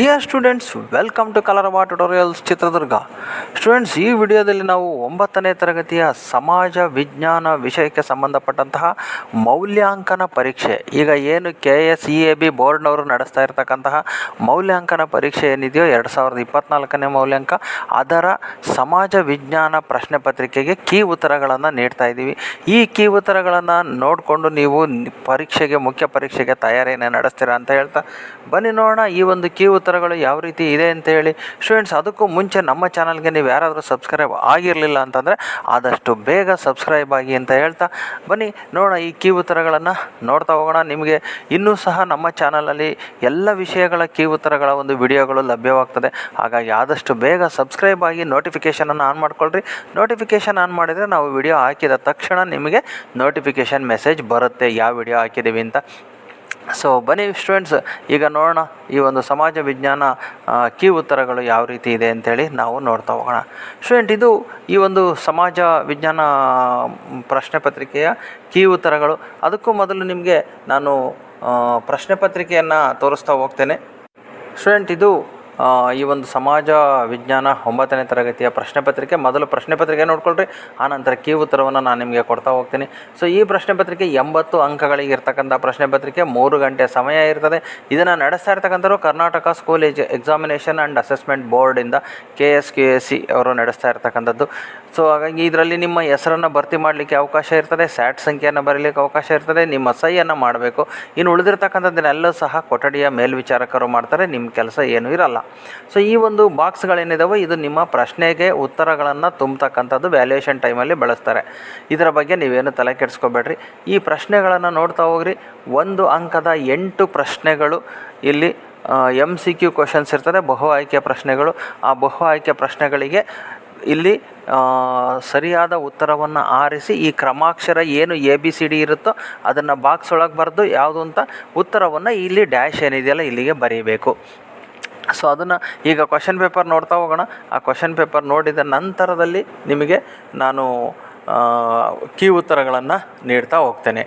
Dear students welcome to Kalarava tutorials Chitradurga students ಈ ವಿಡಿಯೋದಲ್ಲಿ ನಾವು ಒಂಬತ್ತನೇ ತರಗತಿಯ ಸಮಾಜ ವಿಜ್ಞಾನ ವಿಷಯಕ್ಕೆ ಸಂಬಂಧಪಟ್ಟಂತಹ ಮೌಲ್ಯಾಂಕನ ಪರೀಕ್ಷೆ, ಈಗ ಏನು K S E A B ಬೋರ್ಡ್ನವರು ನಡೆಸ್ತಾ ಇರತಕ್ಕಂತಹ ಮೌಲ್ಯಾಂಕನ ಪರೀಕ್ಷೆ ಏನಿದೆಯೋ ಎರಡು ಸಾವಿರದ ಇಪ್ಪತ್ನಾಲ್ಕನೇ ಮೌಲ್ಯಾಂಕ, ಅದರ ಸಮಾಜ ವಿಜ್ಞಾನ ಪ್ರಶ್ನೆ ಪತ್ರಿಕೆಗೆ ಕೀ ಉತ್ತರಗಳನ್ನು ನೀಡ್ತಾ ಇದ್ದೀವಿ. ಈ ಕೀ ಉತ್ತರಗಳನ್ನು ನೋಡಿಕೊಂಡು ನೀವು ಪರೀಕ್ಷೆಗೆ, ಮುಖ್ಯ ಪರೀಕ್ಷೆಗೆ ತಯಾರಿಯನ್ನು ನಡೆಸ್ತೀರಾ ಅಂತ ಹೇಳ್ತಾ ಬನ್ನಿ ನೋಡೋಣ. ಈ ಒಂದು ಕೀ ಉತ್ತರಗಳು ಯಾವ ರೀತಿ ಇದೆ ಅಂತ ಹೇಳಿ ಸ್ಟೂಡೆಂಟ್ಸ್, ಅದಕ್ಕೂ ಮುಂಚೆ ನಮ್ಮ ಚಾನಲ್ಗೆ ನೀವು ಯಾರಾದರೂ ಸಬ್ಸ್ಕ್ರೈಬ್ ಆಗಿರಲಿಲ್ಲ ಅಂತಂದರೆ ಆದಷ್ಟು ಬೇಗ ಸಬ್ಸ್ಕ್ರೈಬ್ ಆಗಿ ಅಂತ ಹೇಳ್ತಾ ಬನ್ನಿ. ನೋಡೋಣ ಈ ಕೀ ಉತ್ತರಗಳನ್ನು ನೋಡ್ತಾ ಹೋಗೋಣ. ನಿಮಗೆ ಇನ್ನೂ ಸಹ ನಮ್ಮ ಚಾನಲಲ್ಲಿ ಎಲ್ಲ ವಿಷಯಗಳ ಕೀ ಉತ್ತರಗಳ ಒಂದು ವಿಡಿಯೋಗಳು ಲಭ್ಯವಾಗ್ತದೆ. ಹಾಗಾಗಿ ಆದಷ್ಟು ಬೇಗ ಸಬ್ಸ್ಕ್ರೈಬ್ ಆಗಿ ನೋಟಿಫಿಕೇಷನನ್ನು ಆನ್ ಮಾಡ್ಕೊಳ್ರಿ. ನೋಟಿಫಿಕೇಷನ್ ಆನ್ ಮಾಡಿದರೆ ನಾವು ವಿಡಿಯೋ ಹಾಕಿದ ತಕ್ಷಣ ನಿಮಗೆ ನೋಟಿಫಿಕೇಷನ್ ಮೆಸೇಜ್ ಬರುತ್ತೆ. ಯಾವ ವಿಡಿಯೋ ಹಾಕಿದ್ದೀವಿ ಅಂತ ಸೊ ಬನ್ನಿ ಸ್ಟೂಡೆಂಟ್ಸ್ ಈಗ ನೋಡೋಣ ಈ ಒಂದು ಸಮಾಜ ವಿಜ್ಞಾನ ಕೀ ಉತ್ತರಗಳು ಯಾವ ರೀತಿ ಇದೆ ಅಂತೇಳಿ ನಾವು ನೋಡ್ತಾ ಹೋಗೋಣ. ಸ್ಟೂಡೆಂಟ್ ಇದು ಈ ಒಂದು ಸಮಾಜ ವಿಜ್ಞಾನ ಪ್ರಶ್ನೆ ಪತ್ರಿಕೆಯ ಕೀ ಉತ್ತರಗಳು. ಅದಕ್ಕೂ ಮೊದಲು ನಿಮಗೆ ನಾನು ಪ್ರಶ್ನೆ ಪತ್ರಿಕೆಯನ್ನು ತೋರಿಸ್ತಾ ಹೋಗ್ತೇನೆ. ಸ್ಟೂಡೆಂಟ್ ಇದು ಈ ಒಂದು ಸಮಾಜ ವಿಜ್ಞಾನ ಒಂಬತ್ತನೇ ತರಗತಿಯ ಪ್ರಶ್ನೆ ಪತ್ರಿಕೆ. ಮೊದಲು ಪ್ರಶ್ನೆ ಪತ್ರಿಕೆ ನೋಡ್ಕೊಳ್ರಿ ಆನಂತರ ಕೀ ಉತ್ತರವನ್ನು ನಾನು ನಿಮಗೆ ಕೊಡ್ತಾ ಹೋಗ್ತೀನಿ. ಸೊ ಈ ಪ್ರಶ್ನೆ ಪತ್ರಿಕೆ ಎಂಬತ್ತು ಅಂಕಗಳಿಗೆ ಇರ್ತಕ್ಕಂಥ ಪ್ರಶ್ನೆ ಪತ್ರಿಕೆ, ಮೂರು ಗಂಟೆ ಸಮಯ ಇರ್ತದೆ. ಇದನ್ನು ನಡೆಸ್ತಾ ಇರ್ತಕ್ಕಂಥವ್ರು ಕರ್ನಾಟಕ ಸ್ಕೂಲ್ ಎಜ್ examination and assessment ಬೋರ್ಡಿಂದ K S Q S C ಅವರು ನಡೆಸ್ತಾ ಇರ್ತಕ್ಕಂಥದ್ದು. ಸೊ ಹಾಗಾಗಿ ಇದರಲ್ಲಿ ನಿಮ್ಮ ಹೆಸರನ್ನು ಭರ್ತಿ ಮಾಡಲಿಕ್ಕೆ ಅವಕಾಶ ಇರ್ತದೆ ಸ್ಯಾಟ್ ಸಂಖ್ಯೆಯನ್ನು ಬರೀಲಿಕ್ಕೆ ಅವಕಾಶ ಇರ್ತದೆ, ನಿಮ್ಮ ಸಹಿಯನ್ನು ಮಾಡಬೇಕು. ಇನ್ನು ಉಳಿದಿರ್ತಕ್ಕಂಥದ್ದನ್ನೆಲ್ಲೂ ಸಹ ಕೊಠಡಿಯ ಮೇಲ್ವಿಚಾರಕರು ಮಾಡ್ತಾರೆ ನಿಮ್ಮ ಕೆಲಸ ಏನೂ ಇರಲ್ಲ. ಸೊ ಈ ಒಂದು ಬಾಕ್ಸ್ಗಳೇನಿದಾವೆ ಇದು ನಿಮ್ಮ ಪ್ರಶ್ನೆಗೆ ಉತ್ತರಗಳನ್ನು ತುಂಬತಕ್ಕಂಥದ್ದು ವ್ಯಾಲ್ಯೂಯೇಷನ್ ಟೈಮಲ್ಲಿ ಬಳಸ್ತಾರೆ. ಇದರ ಬಗ್ಗೆ ನೀವೇನು ತಲೆ ಕೆಡಿಸ್ಕೋಬೇಡ್ರಿ. ಈ ಪ್ರಶ್ನೆಗಳನ್ನು ನೋಡ್ತಾ ಹೋಗ್ರಿ. ಒಂದು ಅಂಕದ ಎಂಟು ಪ್ರಶ್ನೆಗಳು ಇಲ್ಲಿ ಎಂ ಸಿ ಕ್ಯೂ ಕ್ವಶನ್ಸ್ ಇರ್ತದೆ. ಬಹು ಆಯ್ಕೆ ಪ್ರಶ್ನೆಗಳು. ಆ ಬಹು ಆಯ್ಕೆ ಪ್ರಶ್ನೆಗಳಿಗೆ ಇಲ್ಲಿ ಸರಿಯಾದ ಉತ್ತರವನ್ನು ಆರಿಸಿ, ಈ ಕ್ರಮಾಕ್ಷರ ಏನು ಎ ಬಿ ಸಿ ಡಿ ಇರುತ್ತೋ ಅದನ್ನು ಬಾಕ್ಸ್ ಒಳಗೆ ಬರೆದು ಯಾವುದು ಅಂತ ಉತ್ತರವನ್ನು ಇಲ್ಲಿ ಡ್ಯಾಶ್ ಏನಿದೆಯಲ್ಲ ಇಲ್ಲಿಗೆ ಬರೀಬೇಕು. ಸೊ ಅದನ್ನು ಈಗ ಕ್ವಶನ್ ಪೇಪರ್ ನೋಡ್ತಾ ಹೋಗೋಣ. ಆ ಕ್ವಶನ್ ಪೇಪರ್ ನೋಡಿದ ನಂತರದಲ್ಲಿ ನಿಮಗೆ ನಾನು ಕೀ ಉತ್ತರಗಳನ್ನು ನೀಡ್ತಾ ಹೋಗ್ತೇನೆ.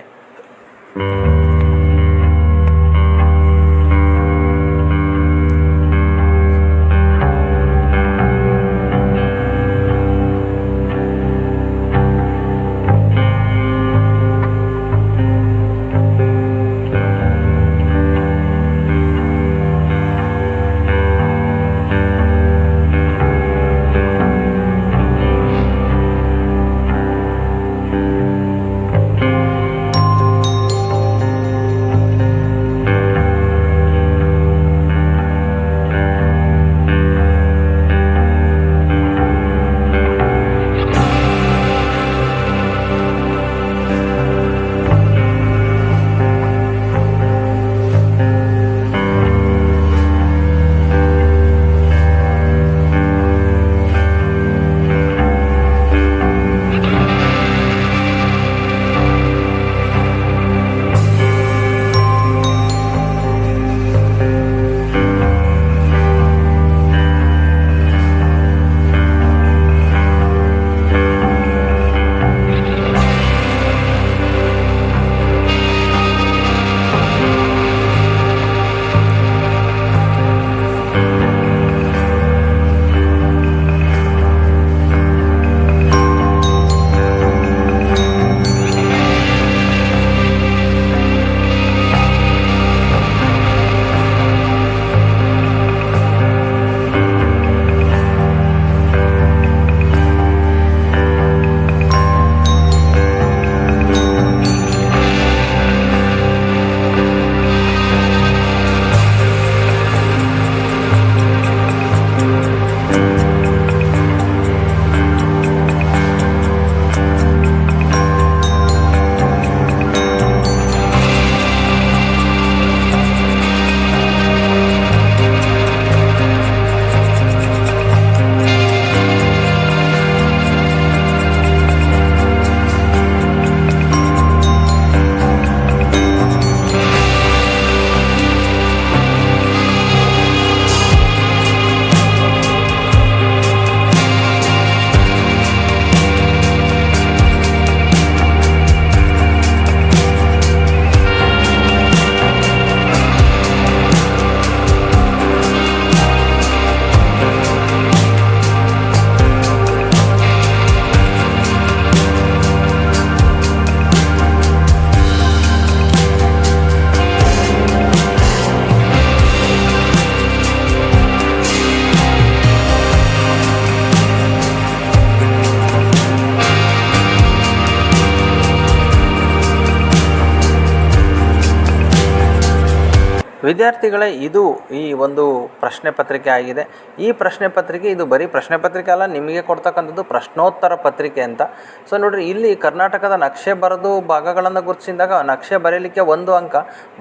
ವಿದ್ಯಾರ್ಥಿಗಳೇ, ಇದು ಈ ಒಂದು ಪ್ರಶ್ನೆ ಪತ್ರಿಕೆ ಆಗಿದೆ. ಈ ಪ್ರಶ್ನೆ ಪತ್ರಿಕೆ, ಇದು ಬರೀ ಪ್ರಶ್ನೆ ಪತ್ರಿಕೆ ಅಲ್ಲ, ನಿಮಗೆ ಕೊಡ್ತಕ್ಕಂಥದ್ದು ಪ್ರಶ್ನೋತ್ತರ ಪತ್ರಿಕೆ ಅಂತ. ಸೊ ನೋಡಿರಿ, ಇಲ್ಲಿ ಕರ್ನಾಟಕದ ನಕ್ಷೆ ಬರೆದು ಭಾಗಗಳನ್ನು ಗುರುತಿಸಿದಾಗ, ನಕ್ಷೆ ಬರೀಲಿಕ್ಕೆ ಒಂದು ಅಂಕ,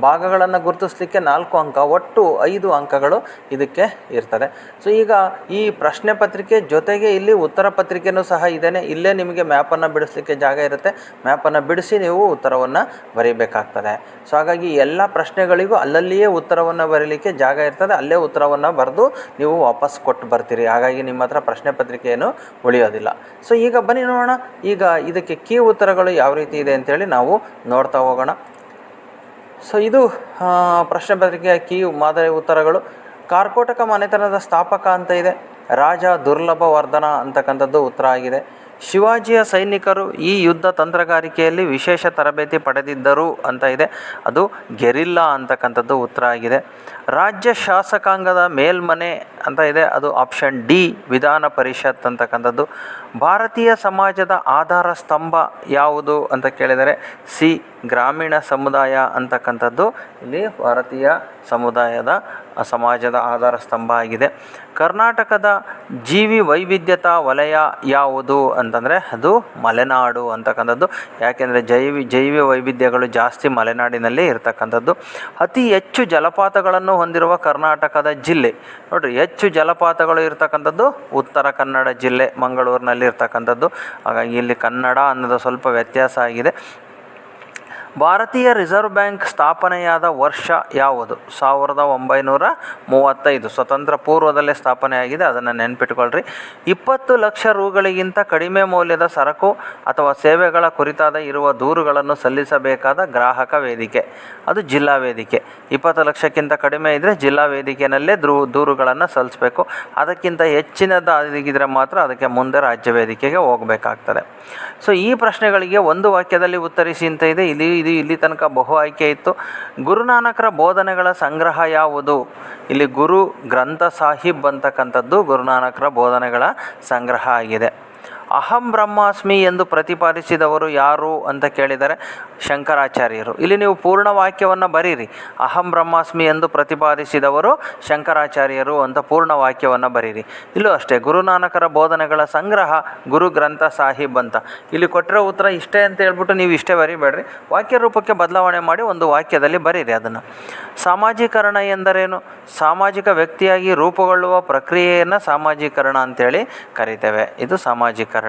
ಭಾಗಗಳನ್ನು ಗುರುತಿಸ್ಲಿಕ್ಕೆ ನಾಲ್ಕು ಅಂಕ, ಒಟ್ಟು ಐದು ಅಂಕಗಳು ಇದಕ್ಕೆ ಇರ್ತದೆ. ಸೊ ಈಗ ಈ ಪ್ರಶ್ನೆ ಪತ್ರಿಕೆ ಜೊತೆಗೆ ಇಲ್ಲಿ ಉತ್ತರ ಪತ್ರಿಕೆಯೂ ಸಹ ಇದೇನೆ. ಇಲ್ಲೇ ನಿಮಗೆ ಮ್ಯಾಪನ್ನು ಬಿಡಿಸ್ಲಿಕ್ಕೆ ಜಾಗ ಇರುತ್ತೆ. ಮ್ಯಾಪನ್ನು ಬಿಡಿಸಿ ನೀವು ಉತ್ತರವನ್ನು ಬರೀಬೇಕಾಗ್ತದೆ. ಸೊ ಹಾಗಾಗಿ ಎಲ್ಲ ಪ್ರಶ್ನೆಗಳಿಗೂ ಅಲ್ಲಲ್ಲಿಯೇ ಉತ್ತರವನ್ನು ಬರೀಲಿಕ್ಕೆ ಜಾಗ ಇರ್ತದೆ, ಅಲ್ಲೇ ಉತ್ತರವನ್ನು ಬರೆದು ನೀವು ವಾಪಸ್ ಕೊಟ್ಟು ಬರ್ತೀರಿ. ಹಾಗಾಗಿ ನಿಮ್ಮ ಹತ್ರ ಪ್ರಶ್ನೆ ಪತ್ರಿಕೆಯನ್ನು ಉಳಿಯೋದಿಲ್ಲ. ಸೊ ಈಗ ಬನ್ನಿ ನೋಡೋಣ. ಈಗ ಇದಕ್ಕೆ ಕೀ ಉತ್ತರಗಳು ಯಾವ ರೀತಿ ಇದೆ ಅಂತೇಳಿ ನಾವು ನೋಡ್ತಾ ಹೋಗೋಣ. ಸೊ ಇದು ಪ್ರಶ್ನೆ ಪತ್ರಿಕೆಯ ಕೀ ಮಾದರಿ ಉತ್ತರಗಳು. ಕಾರ್ಕೋಟಕ ಮನೆತನದ ಸ್ಥಾಪಕ ಅಂತ ಇದೆ. ರಾಜ ದುರ್ಲಭ ವರ್ಧನ ಅಂತಕ್ಕಂಥದ್ದು ಉತ್ತರ ಆಗಿದೆ. ಶಿವಾಜಿಯ ಸೈನಿಕರು ಈ ಯುದ್ಧ ತಂತ್ರಗಾರಿಕೆಯಲ್ಲಿ ವಿಶೇಷ ತರಬೇತಿ ಪಡೆದಿದ್ದರು ಅಂತ ಇದೆ. ಅದು ಗೆರಿಲ್ಲಾ ಅಂತಕ್ಕಂಥದ್ದು ಉತ್ತರ ಆಗಿದೆ. ರಾಜ್ಯ ಶಾಸಕಾಂಗದ ಮೇಲ್ಮನೆ ಅಂತ ಇದೆ. ಅದು ಆಪ್ಷನ್ ಡಿ, ವಿಧಾನ ಪರಿಷತ್ ಅಂತಕ್ಕಂಥದ್ದು. ಭಾರತೀಯ ಸಮಾಜದ ಆಧಾರ ಸ್ತಂಭ ಯಾವುದು ಅಂತ ಕೇಳಿದರೆ ಸಿ, ಗ್ರಾಮೀಣ ಸಮುದಾಯ ಅಂತಕ್ಕಂಥದ್ದು. ಇಲ್ಲಿ ಭಾರತೀಯ ಸಮುದಾಯದ ಸಮಾಜದ ಆಧಾರ ಸ್ತಂಭ ಆಗಿದೆ. ಕರ್ನಾಟಕದ ಜೀವಿ ವೈವಿಧ್ಯತಾ ವಲಯ ಯಾವುದು ಅಂತಂದರೆ ಅದು ಮಲೆನಾಡು ಅಂತಕ್ಕಂಥದ್ದು. ಯಾಕೆಂದರೆ ಜೈವಿ, ಜೈವ ವೈವಿಧ್ಯಗಳು ಜಾಸ್ತಿ ಮಲೆನಾಡಿನಲ್ಲಿ ಇರತಕ್ಕಂಥದ್ದು. ಅತಿ ಹೆಚ್ಚು ಜಲಪಾತಗಳನ್ನು ಹೊಂದಿರುವ ಕರ್ನಾಟಕದ ಜಿಲ್ಲೆ. ನೋಡಿರಿ, ಹೆಚ್ಚು ಜಲಪಾತಗಳು ಇರತಕ್ಕಂಥದ್ದು ಉತ್ತರ ಕನ್ನಡ ಜಿಲ್ಲೆ, ಮಂಗಳೂರಿನಲ್ಲಿ ಇರ್ತಕ್ಕಂಥದ್ದು. ಹಾಗಾಗಿ ಇಲ್ಲಿ ಕನ್ನಡ ಅನ್ನೋದು ಸ್ವಲ್ಪ ವ್ಯತ್ಯಾಸ ಆಗಿದೆ. ಭಾರತೀಯ ರಿಸರ್ವ್ ಬ್ಯಾಂಕ್ ಸ್ಥಾಪನೆಯಾದ ವರ್ಷ ಯಾವುದು? ಸಾವಿರದ ಒಂಬೈನೂರ ಮೂವತ್ತೈದು. ಸ್ವತಂತ್ರ ಪೂರ್ವದಲ್ಲೇ ಸ್ಥಾಪನೆಯಾಗಿದೆ. ಅದನ್ನು ನೆನ್ಪಿಟ್ಕೊಳ್ರಿ. ಇಪ್ಪತ್ತು ಲಕ್ಷ ರೂಗಳಿಗಿಂತ ಕಡಿಮೆ ಮೌಲ್ಯದ ಸರಕು ಅಥವಾ ಸೇವೆಗಳ ಕುರಿತಾದ ಇರುವ ದೂರುಗಳನ್ನು ಸಲ್ಲಿಸಬೇಕಾದ ಗ್ರಾಹಕ ವೇದಿಕೆ. ಅದು ಜಿಲ್ಲಾ ವೇದಿಕೆ. ಇಪ್ಪತ್ತು ಲಕ್ಷಕ್ಕಿಂತ ಕಡಿಮೆ ಇದ್ದರೆ ಜಿಲ್ಲಾ ವೇದಿಕೆಯಲ್ಲೇ ದ್ರೂ, ದೂರುಗಳನ್ನು ಸಲ್ಲಿಸಬೇಕು. ಅದಕ್ಕಿಂತ ಹೆಚ್ಚಿನದಾಗಿದ್ದರೆ ಮಾತ್ರ ಅದಕ್ಕೆ ಮುಂದೆ ರಾಜ್ಯ ವೇದಿಕೆಗೆ ಹೋಗಬೇಕಾಗ್ತದೆ. ಸೊ, ಈ ಪ್ರಶ್ನೆಗಳಿಗೆ ಒಂದು ವಾಕ್ಯದಲ್ಲಿ ಉತ್ತರಿಸಿ ಅಂತ ಇದೆ. ಇಲ್ಲಿ ಇದು ಇಲ್ಲಿ ತನಕ ಬಹು ಆಯ್ಕೆ ಇತ್ತು. ಗುರುನಾನಕರ ಬೋಧನೆಗಳ ಸಂಗ್ರಹ ಯಾವುದು? ಇಲ್ಲಿ ಗುರು ಗ್ರಂಥ ಸಾಹಿಬ್ ಅಂತಕ್ಕಂಥದ್ದು ಗುರುನಾನಕರ ಬೋಧನೆಗಳ ಸಂಗ್ರಹ ಆಗಿದೆ. ಅಹಂ ಬ್ರಹ್ಮಾಸ್ಮಿ ಎಂದು ಪ್ರತಿಪಾದಿಸಿದವರು ಯಾರು ಅಂತ ಕೇಳಿದರೆ ಶಂಕರಾಚಾರ್ಯರು. ಇಲ್ಲಿ ನೀವು ಪೂರ್ಣ ವಾಕ್ಯವನ್ನು ಬರೀರಿ. ಅಹಂ ಬ್ರಹ್ಮಾಸ್ಮಿ ಎಂದು ಪ್ರತಿಪಾದಿಸಿದವರು ಶಂಕರಾಚಾರ್ಯರು ಅಂತ ಪೂರ್ಣ ವಾಕ್ಯವನ್ನು ಬರೀರಿ. ಇಲ್ಲೂ ಅಷ್ಟೇ, ಗುರುನಾನಕರ ಬೋಧನೆಗಳ ಸಂಗ್ರಹ ಗುರು ಗ್ರಂಥ ಸಾಹಿಬ್ ಅಂತ. ಇಲ್ಲಿ ಕೊಟ್ಟಿರೋ ಉತ್ತರ ಇಷ್ಟೇ ಅಂತ ಹೇಳ್ಬಿಟ್ಟು ನೀವು ಇಷ್ಟೇ ಬರೀಬೇಡ್ರಿ. ವಾಕ್ಯ ರೂಪಕ್ಕೆ ಬದಲಾವಣೆ ಮಾಡಿ ಒಂದು ವಾಕ್ಯದಲ್ಲಿ ಬರೀರಿ ಅದನ್ನು. ಸಾಮಾಜೀಕರಣ ಎಂದರೇನು? ಸಾಮಾಜಿಕ ವ್ಯಕ್ತಿಯಾಗಿ ರೂಪುಗೊಳ್ಳುವ ಪ್ರಕ್ರಿಯೆಯನ್ನು ಸಾಮಾಜೀಕರಣ ಅಂತೇಳಿ ಕರಿತೇವೆ. ಇದು ಸಾಮಾಜೀಕರಣ.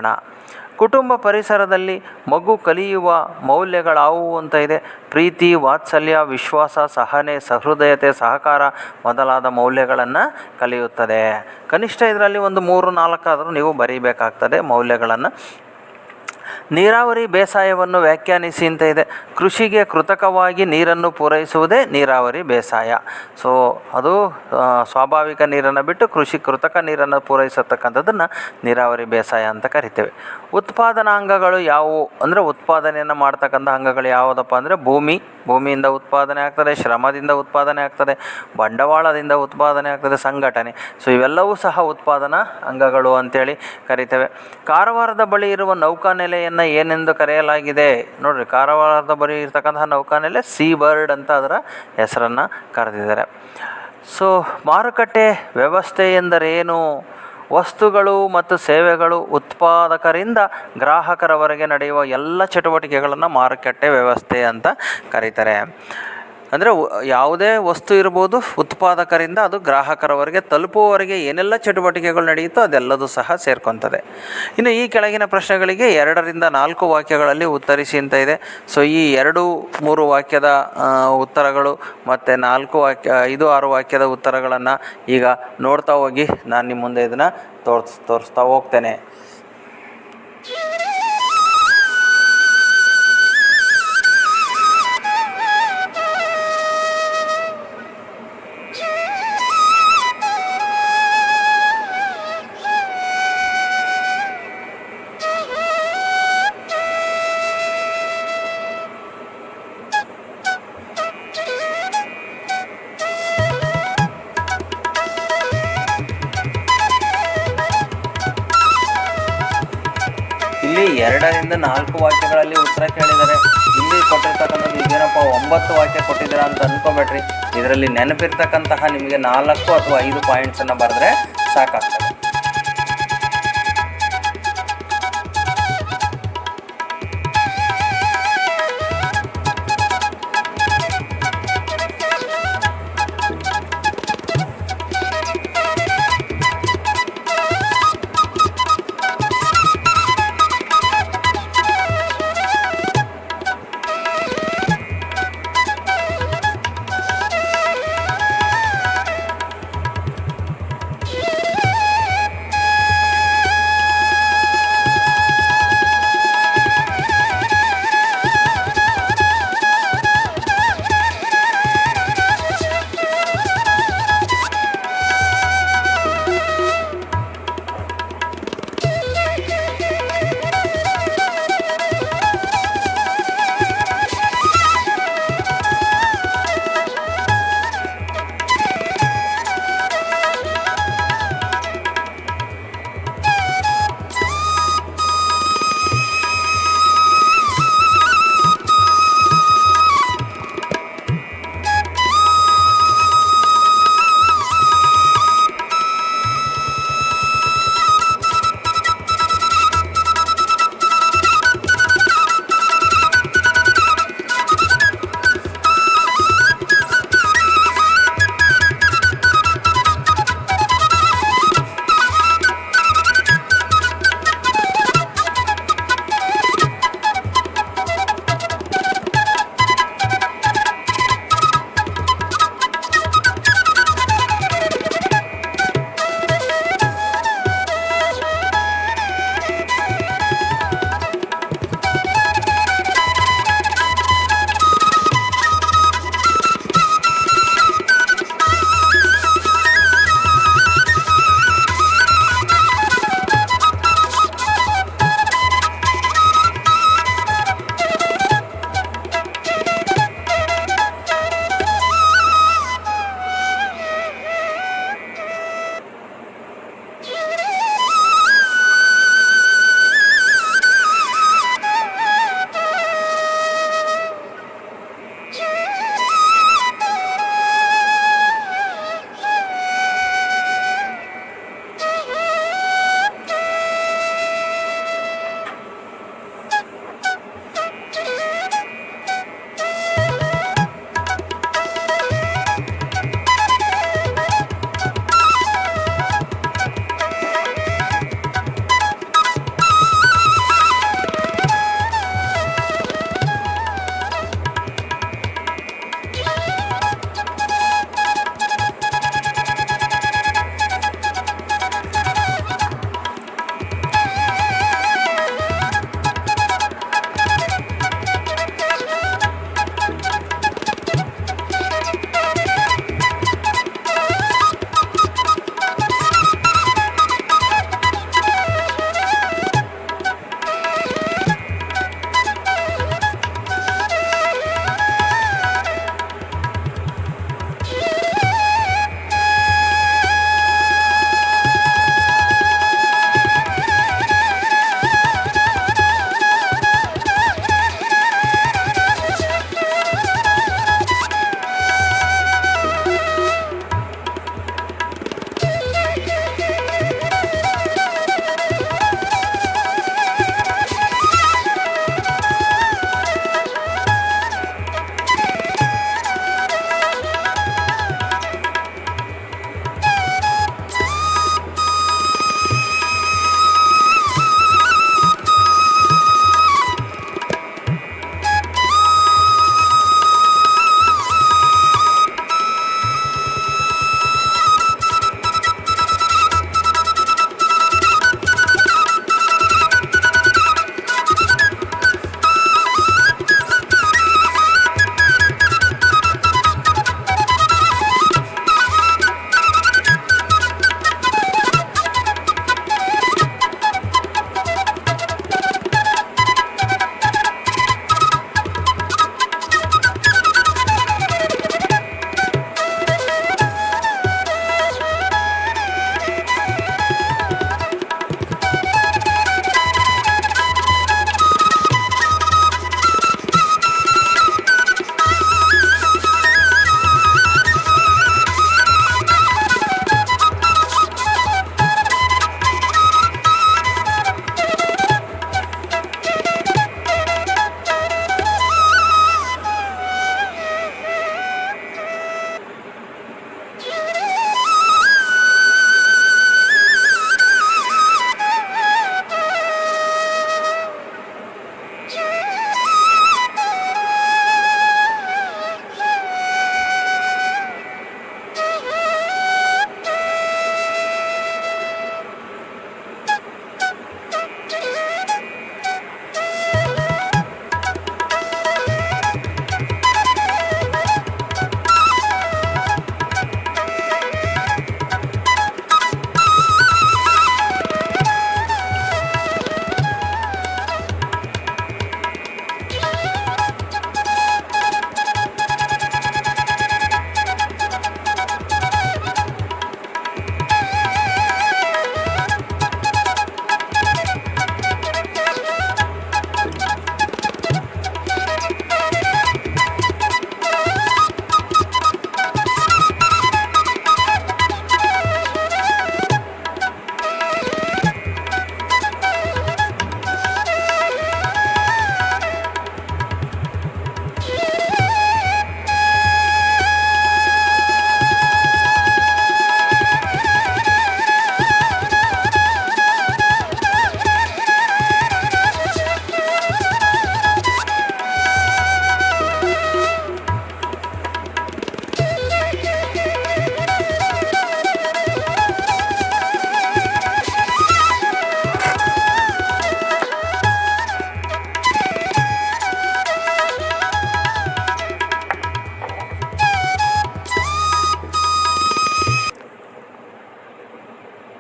ಕುಟುಂಬ ಪರಿಸರದಲ್ಲಿ ಮಗು ಕಲಿಯುವ ಮೌಲ್ಯಗಳಾವುವು ಅಂತ ಇದೆ. ಪ್ರೀತಿ, ವಾತ್ಸಲ್ಯ, ವಿಶ್ವಾಸ, ಸಹನೆ, ಸಹೃದಯತೆ, ಸಹಕಾರ ಮೊದಲಾದ ಮೌಲ್ಯಗಳನ್ನು ಕಲಿಯುತ್ತದೆ. ಕನಿಷ್ಠ ಇದರಲ್ಲಿ ಒಂದು ಮೂರು ನಾಲ್ಕಾದರೂ ನೀವು ಬರೀಬೇಕಾಗ್ತದೆ ಮೌಲ್ಯಗಳನ್ನು. ನೀರಾವರಿ ಬೇಸಾಯವನ್ನು ವ್ಯಾಖ್ಯಾನಿಸಿ ಅಂತ ಇದೆ. ಕೃಷಿಗೆ ಕೃತಕವಾಗಿ ನೀರನ್ನು ಪೂರೈಸುವುದೇ ನೀರಾವರಿ ಬೇಸಾಯ. ಸೊ ಅದು ಸ್ವಾಭಾವಿಕ ನೀರನ್ನು ಬಿಟ್ಟು ಕೃಷಿ ಕೃತಕ ನೀರನ್ನು ಪೂರೈಸತಕ್ಕಂಥದ್ದನ್ನು ನೀರಾವರಿ ಬೇಸಾಯ ಅಂತ ಕರಿತೇವೆ. ಉತ್ಪಾದನಾ ಅಂಗಗಳು ಯಾವುವು? ಅಂದರೆ ಉತ್ಪಾದನೆಯನ್ನು ಮಾಡ್ತಕ್ಕಂಥ ಅಂಗಗಳು ಯಾವುದಪ್ಪ ಅಂದರೆ ಭೂಮಿ. ಭೂಮಿಯಿಂದ ಉತ್ಪಾದನೆ ಆಗ್ತದೆ, ಶ್ರಮದಿಂದ ಉತ್ಪಾದನೆ ಆಗ್ತದೆ, ಬಂಡವಾಳದಿಂದ ಉತ್ಪಾದನೆ ಆಗ್ತದೆ, ಸಂಘಟನೆ. ಸೊ ಇವೆಲ್ಲವೂ ಸಹ ಉತ್ಪಾದನಾ ಅಂಗಗಳು ಅಂತೇಳಿ ಕರಿತೇವೆ. ಕಾರವಾರದ ಬಳಿ ಇರುವ ನೌಕಾನೆಲೆಯನ್ನು ಏನೆಂದು ಕರೆಯಲಾಗಿದೆ. ನೋಡಿರಿ ಕಾರವಾರದ ಬರೀ ಇರ್ತಕ್ಕಂತಹ ನೌಕಾನೆಲೆ ಸೀ ಬರ್ಡ್ ಅಂತ ಅದರ ಹೆಸರನ್ನು ಕರೆದಿದ್ದಾರೆ. ಸೊ ಮಾರುಕಟ್ಟೆ ವ್ಯವಸ್ಥೆ ಎಂದರೇನು? ವಸ್ತುಗಳು ಮತ್ತು ಸೇವೆಗಳು ಉತ್ಪಾದಕರಿಂದ ಗ್ರಾಹಕರವರೆಗೆ ನಡೆಯುವ ಎಲ್ಲ ಚಟುವಟಿಕೆಗಳನ್ನು ಮಾರುಕಟ್ಟೆ ವ್ಯವಸ್ಥೆ ಅಂತ ಕರೀತಾರೆ. ಅಂದರೆ ಯಾವುದೇ ವಸ್ತು ಇರ್ಬೋದು ಉತ್ಪಾದಕರಿಂದ ಅದು ಗ್ರಾಹಕರವರೆಗೆ ತಲುಪುವವರೆಗೆ ಏನೆಲ್ಲ ಚಟುವಟಿಕೆಗಳು ನಡೆಯುತ್ತೋ ಅದೆಲ್ಲದೂ ಸಹ ಸೇರ್ಕೊತದೆ ಇನ್ನು ಈ ಕೆಳಗಿನ ಪ್ರಶ್ನೆಗಳಿಗೆ ಎರಡರಿಂದ ನಾಲ್ಕು ವಾಕ್ಯಗಳಲ್ಲಿ ಉತ್ತರಿಸಿ ಅಂತ ಇದೆ. ಸೊ ಈ ಎರಡು, ಮೂರು ವಾಕ್ಯದ ಉತ್ತರಗಳು ಮತ್ತು ನಾಲ್ಕು ವಾಕ್ಯ, ಐದು, ಆರು ವಾಕ್ಯದ ಉತ್ತರಗಳನ್ನು ಈಗ ನೋಡ್ತಾ ಹೋಗಿ ನಾನು ನಿಮ್ಮ ಮುಂದೆ ಇದನ್ನು ತೋರ್ಸ್, ತೋರಿಸ್ತಾ ಹೋಗ್ತೇನೆ. ನಾಲ್ಕು ವಾಕ್ಯಗಳಲ್ಲಿ ಉತ್ತರ ಕೇಳಿದರೆ ಇಲ್ಲಿ ಕೊಟ್ಟಿರ್ತಕ್ಕಂಥದ್ದು ಇದೇನಪ್ಪ ಒಂಬತ್ತು ವಾಕ್ಯ ಕೊಟ್ಟಿದ್ದೀರಾ ಅಂತ ಅಂದ್ಕೊಬೇಡ್ರಿ ಇದರಲ್ಲಿ ನೆನಪಿರ್ತಕ್ಕಂತಹ ನಿಮಗೆ ನಾಲ್ಕು ಅಥವಾ ಐದು ಪಾಯಿಂಟ್ಸನ್ನು ಬರೆದ್ರೆ ಸಾಕಾಗ್ತದೆ.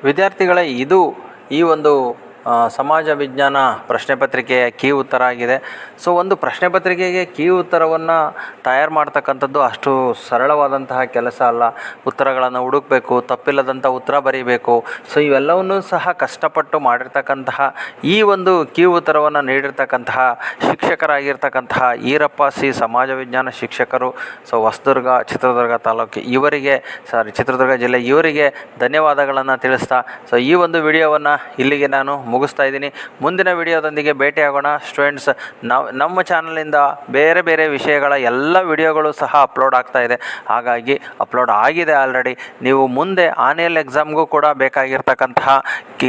ವಿದ್ಯಾರ್ಥಿಗಳೇ ಇದು ಈ ಒಂದು ಸಮಾಜ ವಿಜ್ಞಾನ ಪ್ರಶ್ನೆ ಪತ್ರಿಕೆಯ ಕೀ ಉತ್ತರ ಆಗಿದೆ. ಸೊ ಒಂದು ಪ್ರಶ್ನೆ ಪತ್ರಿಕೆಗೆ ಕೀ ಉತ್ತರವನ್ನು ತಯಾರು ಮಾಡ್ತಕ್ಕಂಥದ್ದು ಅಷ್ಟು ಸರಳವಾದಂತಹ ಕೆಲಸ ಅಲ್ಲ. ಉತ್ತರಗಳನ್ನು ಹುಡುಕಬೇಕು ತಪ್ಪಿಲ್ಲದಂಥ ಉತ್ತರ ಬರೀಬೇಕು. ಸೊ ಇವೆಲ್ಲವನ್ನೂ ಸಹ ಕಷ್ಟಪಟ್ಟು ಮಾಡಿರ್ತಕ್ಕಂತಹ ಈ ಒಂದು ಕೀ ಉತ್ತರವನ್ನು ನೀಡಿರ್ತಕ್ಕಂತಹ ಶಿಕ್ಷಕರಾಗಿರ್ತಕ್ಕಂತಹ ಈರಪ್ಪ ಸಿ ಸಮಾಜ ವಿಜ್ಞಾನ ಶಿಕ್ಷಕರು. ಸೊ ಹೊಸದುರ್ಗ, ಚಿತ್ರದುರ್ಗ ತಾಲೂಕು ಇವರಿಗೆ ಸಾರಿ ಚಿತ್ರದುರ್ಗ ಜಿಲ್ಲೆ ಇವರಿಗೆ ಧನ್ಯವಾದಗಳನ್ನು ತಿಳಿಸ್ತಾ ಸೊ ಈ ಒಂದು ವಿಡಿಯೋವನ್ನು ಇಲ್ಲಿಗೆ ನಾನು ಮುಗಿಸ್ತಾ ಇದ್ದೀನಿ. ಮುಂದಿನ ವಿಡಿಯೋದೊಂದಿಗೆ ಭೇಟಿಯಾಗೋಣ. ಸ್ಟೂಡೆಂಟ್ಸ್ ನಾವು, ನಮ್ಮ ಚಾನಲಿಂದ ಬೇರೆ ಬೇರೆ ವಿಷಯಗಳ ಎಲ್ಲ ವಿಡಿಯೋಗಳು ಸಹ ಅಪ್ಲೋಡ್ ಆಗ್ತಾ ಇದೆ. ಹಾಗಾಗಿ ಅಪ್ಲೋಡ್ ಆಗಿದೆ ಆಲ್ರೆಡಿ ನೀವು ಮುಂದೆ ಆನ್ಯಲ್ ಎಕ್ಸಾಮ್ಗೂ ಕೂಡ ಬೇಕಾಗಿರ್ತಕ್ಕಂತಹ ಕಿ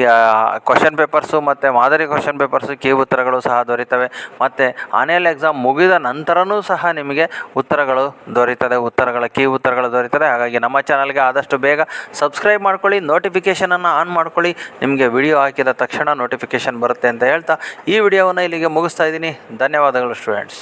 ಕ್ವಶನ್ ಪೇಪರ್ಸು ಮತ್ತು ಮಾದರಿ ಕ್ವಶನ್ ಪೇಪರ್ಸು ಕೀ ಉತ್ತರಗಳು ಸಹ ದೊರೀತವೆ. ಮತ್ತು ಆನ್ಯಲ್ ಎಕ್ಸಾಮ್ ಮುಗಿದ ನಂತರನೂ ಸಹ ನಿಮಗೆ ಉತ್ತರಗಳು ದೊರೀತದೆ. ಉತ್ತರಗಳ ಕೀ ಉತ್ತರಗಳು ದೊರೀತದೆ. ಹಾಗಾಗಿ ನಮ್ಮ ಚಾನಲ್ಗೆ ಆದಷ್ಟು ಬೇಗ ಸಬ್ಸ್ಕ್ರೈಬ್ ಮಾಡ್ಕೊಳ್ಳಿ ನೋಟಿಫಿಕೇಷನನ್ನು ಆನ್ ಮಾಡ್ಕೊಳ್ಳಿ. ನಿಮಗೆ ವಿಡಿಯೋ ಹಾಕಿದ ತಕ್ಷಣ ನೋಟಿಫಿಕೇಷನ್ ಬರುತ್ತೆ ಅಂತ ಹೇಳ್ತಾ ಈ ವಿಡಿಯೋವನ್ನು ಇಲ್ಲಿಗೆ ಮುಗಿಸ್ತಾ ಇದ್ದೀನಿ. ಧನ್ಯವಾದಗಳು ಸ್ಟೂಡೆಂಟ್ಸ್